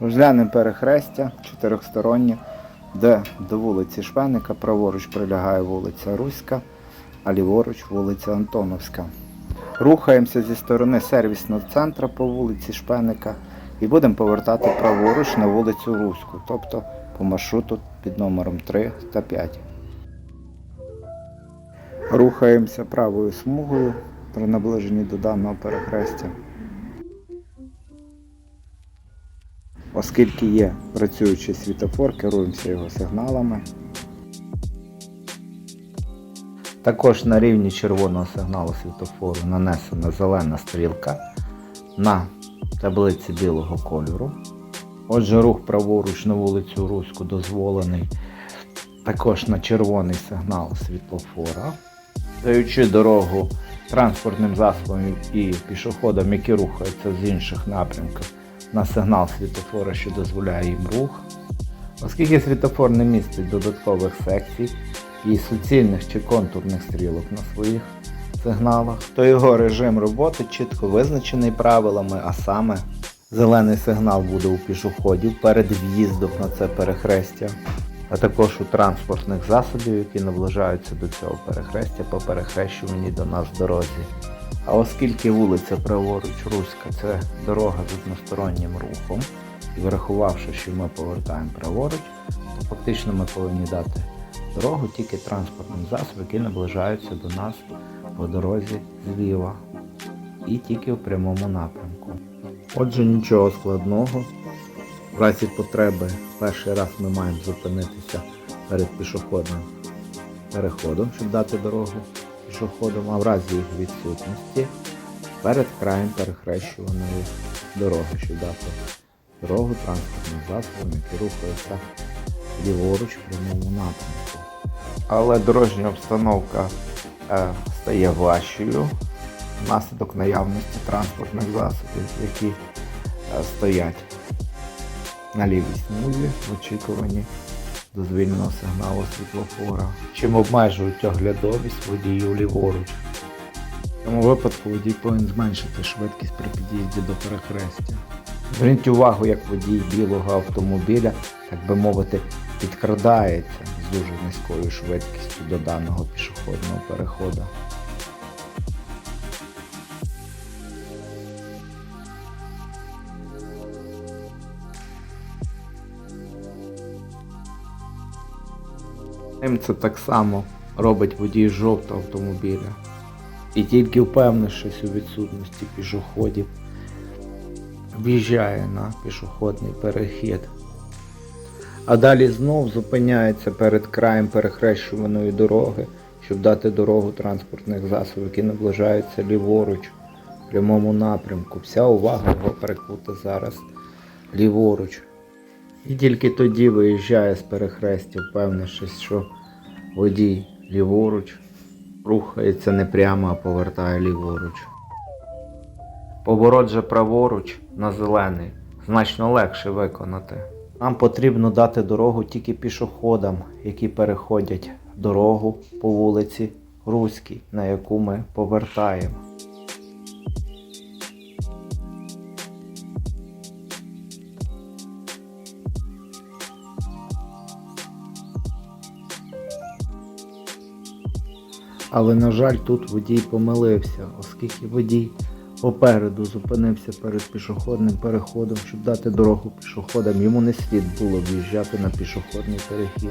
Розглянемо перехрестя чотирьохстороннє, де до вулиці Шпеника праворуч прилягає вулиця Руська, а ліворуч вулиця Антоновська. Рухаємося зі сторони сервісного центру по вулиці Шпеника і будемо повертати праворуч на вулицю Руську, тобто по маршруту під номером 3 та 5. Рухаємося правою смугою при наближенні до даного перехрестя. Оскільки є працюючий світофор, керуємося його сигналами. Також на рівні червоного сигналу світофору нанесена зелена стрілка на таблиці білого кольору. Отже, рух праворуч на вулицю Руську дозволений також на червоний сигнал світлофора, даючи дорогу транспортним засобам і пішоходам, які рухаються з інших напрямків на сигнал світофора, що дозволяє їм рух. Оскільки світофор не містить додаткових секцій і суцільних чи контурних стрілок на своїх сигналах, то його режим роботи чітко визначений правилами, а саме зелений сигнал буде у пішоходів перед в'їздом на це перехрестя, а також у транспортних засобів, які наближаються до цього перехрестя по перехрещуванні до нас в дорозі. А оскільки вулиця праворуч Руська це дорога з одностороннім рухом, і врахувавши, що ми повертаємо праворуч, то фактично ми повинні дати дорогу тільки транспортним засобам, які наближаються до нас по дорозі зліва і тільки в прямому напрямку. Отже, нічого складного. В разі потреби перший раз ми маємо зупинитися перед пішохідним переходом, щоб дати дорогу пішоходам, а в разі їх відсутності перед краєм перехрещуваної дороги, щоб дати дорогу транспортним засобам, які рухаються ліворуч в прямому напрямку. Але дорожня обстановка е, стає важчою внаслідок наявності транспортних засобів, які е, стоять на лівій смузі в очікуванні дозвільного сигналу світлофора, чим обмежують оглядовість водіїв ліворуч. В цьому випадку водій повинен зменшити швидкість при під'їзді до перехрестя. Зверніть увагу, як водій білого автомобіля, так би мовити, підкрадається з дуже низькою швидкістю до даного пішохідного переходу. Це так само робить водій жовтого автомобіля. І тільки впевнившись у відсутності пішоходів, в'їжджає на пішохідний перехід. А далі знов зупиняється перед краєм перехрещуваної дороги, щоб дати дорогу транспортних засобів, які наближаються ліворуч в прямому напрямку. Вся увага його перекута зараз ліворуч. І тільки тоді виїжджає з перехрестя, впевнившись, що водій ліворуч рухається не прямо, а повертає ліворуч. Поворот же праворуч на зелений значно легше виконати. Нам потрібно дати дорогу тільки пішоходам, які переходять дорогу по вулиці Руській, на яку ми повертаємо. Але, на жаль, тут водій помилився, оскільки водій попереду зупинився перед пішохідним переходом, щоб дати дорогу пішоходам. Йому не слід було в'їжджати на пішохідний перехід.